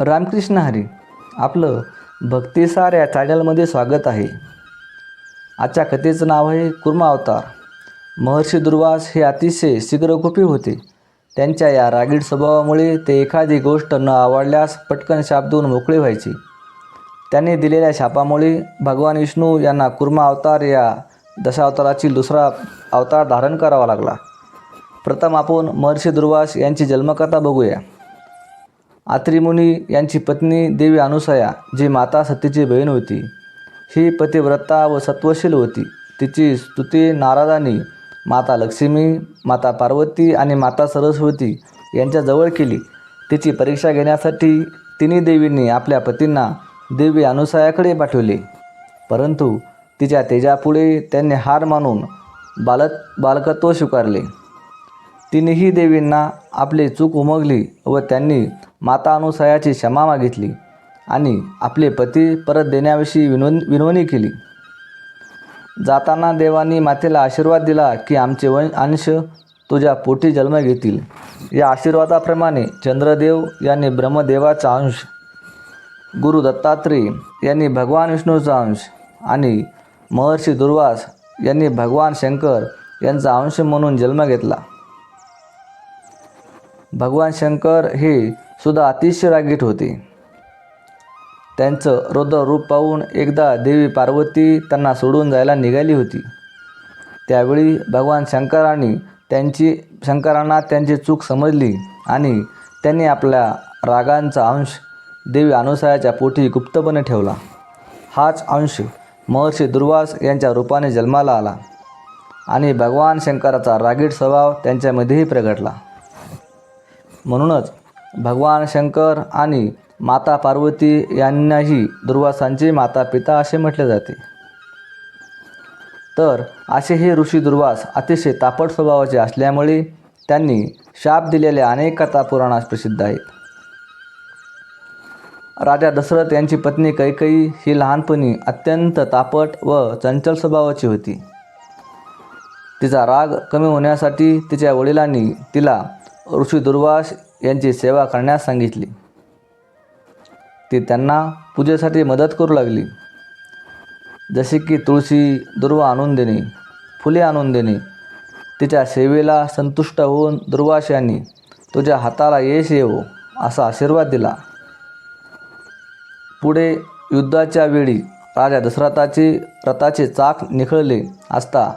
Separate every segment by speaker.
Speaker 1: रामकृष्ण हरी आपलं भक्तिसार या चॅनलमध्ये स्वागत आहे. आजच्या कथेचं नाव आहे कुर्मा अवतार. महर्षी दुर्वास हे अतिशय शीघ्रकोपी होते. त्यांच्या या रागीड स्वभावामुळे ते एखादी गोष्ट न आवडल्यास पटकन शाप देऊन मोकळे व्हायचे. त्यांनी दिलेल्या शापामुळे भगवान विष्णू यांना कुर्मा अवतार या दशावताराची दुसरा अवतार धारण करावा लागला. प्रथम आपण महर्षी दुर्वास यांची जन्मकथा बघूया. आत्रिमुनी यांची पत्नी देवी अनुसया जी माता सतीची बहीण होती ही पतिव्रता व सत्वशील होती. तिची स्तुती नारदानी माता लक्ष्मी माता पार्वती आणि माता सरस्वती यांच्याजवळ केली. तिची परीक्षा घेण्यासाठी तिन्ही देवींनी आपल्या पतींना देवी अनुसयाकडे पाठवले. परंतु तिच्या तेजापुढे त्यांनी हार मानून बालक बालकत्व स्वीकारले. तिन्ही देवींना आपली चूक उमगली व त्यांनी माता अनुसयाची क्षमा मागितली आणि आपले पती परत देण्याविषयी विनोन विनवणी केली. जाताना देवानी मातेला आशीर्वाद दिला की आमचे वं अंश तुझ्या पोटी जन्म घेतील. या आशीर्वादाप्रमाणे चंद्रदेव यांनी ब्रह्मदेवाचा अंश गुरु दत्तात्रेय यांनी भगवान विष्णूचा अंश आणि महर्षी दुर्वास यांनी भगवान शंकर यांचा अंश म्हणून जन्म घेतला. भगवान शंकर हे सुद्धा अतिशय रागीट होते. त्यांचं रौद्र रूप पाहून एकदा देवी पार्वती त्यांना सोडून जायला निघाली होती. त्यावेळी भगवान शंकरांनी त्यांची शंकरांना त्यांची चूक समजली आणि त्यांनी आपल्या रागांचा अंश देवी अनुसयाच्या पोटी गुप्तपणे ठेवला. हाच अंश महर्षी दुर्वास यांच्या रूपाने जन्माला आला आणि भगवान शंकराचा रागीट स्वभाव त्यांच्यामध्येही प्रगटला. म्हणूनच भगवान शंकर आणि माता पार्वती यांनाही दुर्वासांचे माता पिता असे म्हटले जाते. तर असे हे ऋषी दुर्वास अतिशय तापट स्वभावाचे असल्यामुळे त्यांनी शाप दिलेल्या अनेक कथा पुराणास प्रसिद्ध आहेत. राजा दशरथ यांची पत्नी कैकई ही लहानपणी अत्यंत तापट व चंचल स्वभावाची होती. तिचा राग कमी होण्यासाठी तिच्या वडिलांनी तिला ऋषी दुर्वास यांची सेवा करण्यास सांगितली. ती त्यांना पूजेसाठी मदत करू लागली. जसे की तुळशी दुर्वा आणून देणे फुले आणून देणे तिच्या सेवेला संतुष्ट होऊन दुर्वास यांनी तुझ्या हाताला यश येवो असा आशीर्वाद दिला. पुढे युद्धाच्या वेळी राजा दशरथाचे रथाचे चाक निखळले असता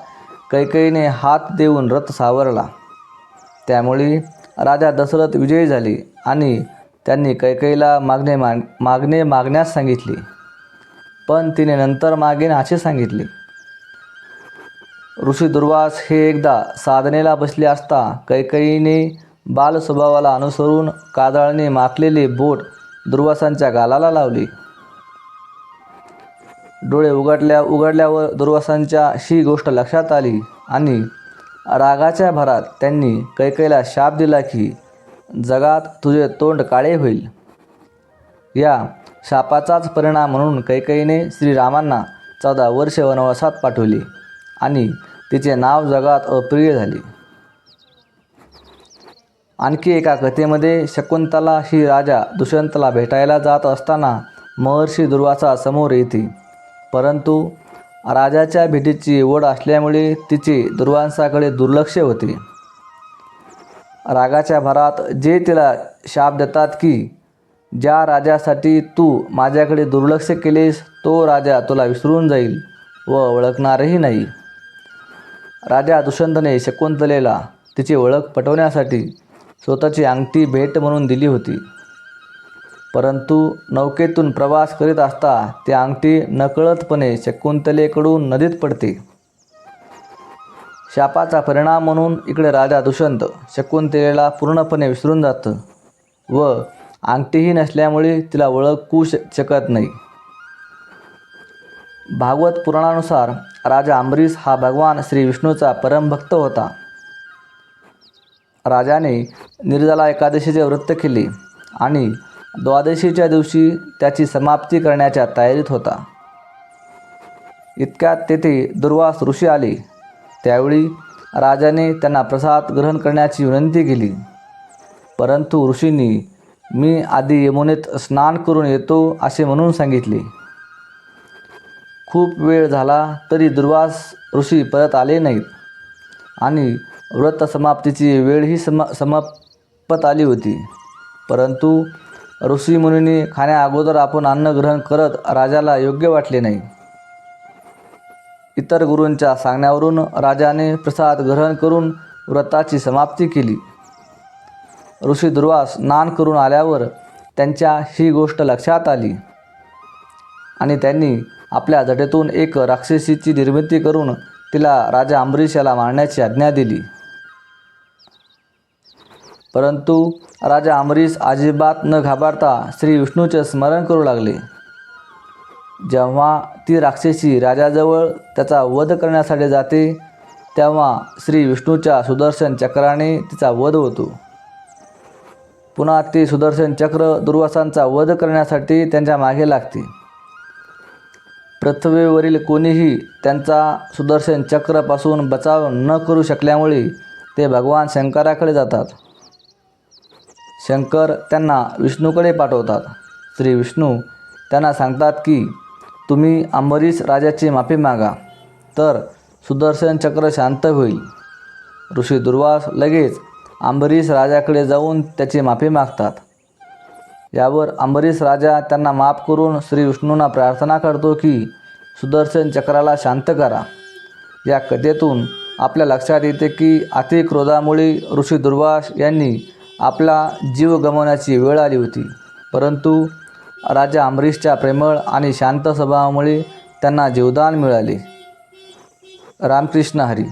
Speaker 1: कैकईने हात देऊन रथ सावरला. त्यामुळे राजा दशरथ विजयी झाले आणि त्यांनी कैकईला मागणे माग मागणे मागण्यास सांगितले. पण तिने नंतर मागेन असे सांगितले. ऋषी दुर्वास हे एकदा साधनेला बसले असता कैकईने बाल स्वभावाला अनुसरून कादळाने माखलेले बोट दुर्वासांच्या गालाला लावले. डोळे उघडल्या उघडल्यावर दुर्वासांच्या ही गोष्ट लक्षात आली आणि रागाच्या भरात त्यांनी कैकईला शाप दिला की जगात तुझे तोंड काळे होईल. या शापाचाच परिणाम म्हणून कैकईने श्रीरामांना चौदा वर्ष वनवासात पाठवले आणि तिचे नाव जगात अप्रिय झाले. आणखी एका कथेमध्ये शकुंतला ही राजा दुष्यंतला भेटायला जात असताना महर्षी दुर्वासा समोर येते परंतु राजाच्या भेटीची ओढ असल्यामुळे तिचे दुर्वांसाकडे दुर्लक्ष होते. रागाच्या भरात जे तिला शाप देतात की ज्या राजासाठी तू माझ्याकडे दुर्लक्ष केलेस तो राजा तुला विसरून जाईल व ओळखणारही नाही. राजा दुष्यंतने शकुंतलेला तिची ओळख पटवण्यासाठी स्वतःची अंगठी भेट म्हणून दिली होती. परंतु नौकेतून प्रवास करीत असता ती अंगठी नकळतपणे शकुंतलेकडून नदीत पडते. शापाचा परिणाम म्हणून इकडे राजा दुष्यंत शकुंतलेला पूर्णपणे विसरून जातं व अंगठीही नसल्यामुळे तिला ओळखू श शकत नाही. भागवत पुराणानुसार राजा अंबरीश हा भगवान श्री विष्णूचा परमभक्त होता. राजाने निर्जला एकादशीचे वृत्त केले आणि द्वादशीच्या दिवशी त्याची समाप्ती करण्याच्या तयारीत होता. इतक्यात तेथे दुर्वास ऋषी आले. त्यावेळी राजाने त्यांना प्रसाद ग्रहण करण्याची विनंती केली. परंतु ऋषींनी मी आधी यमुनेत स्नान करून येतो असे म्हणून सांगितले. खूप वेळ झाला तरी दुर्वास ऋषी परत आले नाहीत आणि व्रत समाप्तीची वेळही सम समाप्त आली होती. परंतु ऋषी मुनींनी खाण्या अगोदर आपण अन्न ग्रहण करत राजाला योग्य वाटले नाही. इतर गुरूंच्या सांगण्यावरून राजाने प्रसाद ग्रहण करून व्रताची समाप्ती केली. ऋषी दुर्वास स्नान करून आल्यावर त्यांच्या ही गोष्ट लक्षात आली आणि त्यांनी आपल्या जटेतून एक राक्षसीची निर्मिती करून तिला राजा अंबरीश याला मारण्याची आज्ञा दिली. परंतु राजा अमरीश अजिबात न घाबरता श्री विष्णूचे स्मरण करू लागले. जेव्हा ती राक्षसी राजाजवळ त्याचा वध करण्यासाठी जाते तेव्हा श्री विष्णूच्या सुदर्शन चक्राने तिचा वध होतो. पुन्हा ते सुदर्शन चक्र दुर्वासांचा वध करण्यासाठी त्यांच्या मागे लागते. पृथ्वीवरील कोणीही त्यांचा सुदर्शन चक्रपासून बचाव न करू शकल्यामुळे ते भगवान शंकराकडे जातात. शंकर त्यांना विष्णूकडे पाठवतात. श्री विष्णू त्यांना सांगतात की तुम्ही अंबरीश राजाची माफी मागा तर सुदर्शन चक्र शांत होईल. ऋषी दुर्वास लगेच अंबरीश राजाकडे जाऊन त्याची माफी मागतात. यावर अंबरीश राजा त्यांना माफ करून श्री विष्णूंना प्रार्थना करतो की सुदर्शन चक्राला शांत करा. या कथेतून आपल्या लक्षात येते की अतिक्रोधामुळे ऋषी दुर्वास यांनी आपला जीव गमावण्याची वेळ आली होती. परंतु राजा अंबरीशच्या प्रेमळ आणि शांत स्वभावामुळे त्यांना जीवदान मिळाले. रामकृष्ण हरी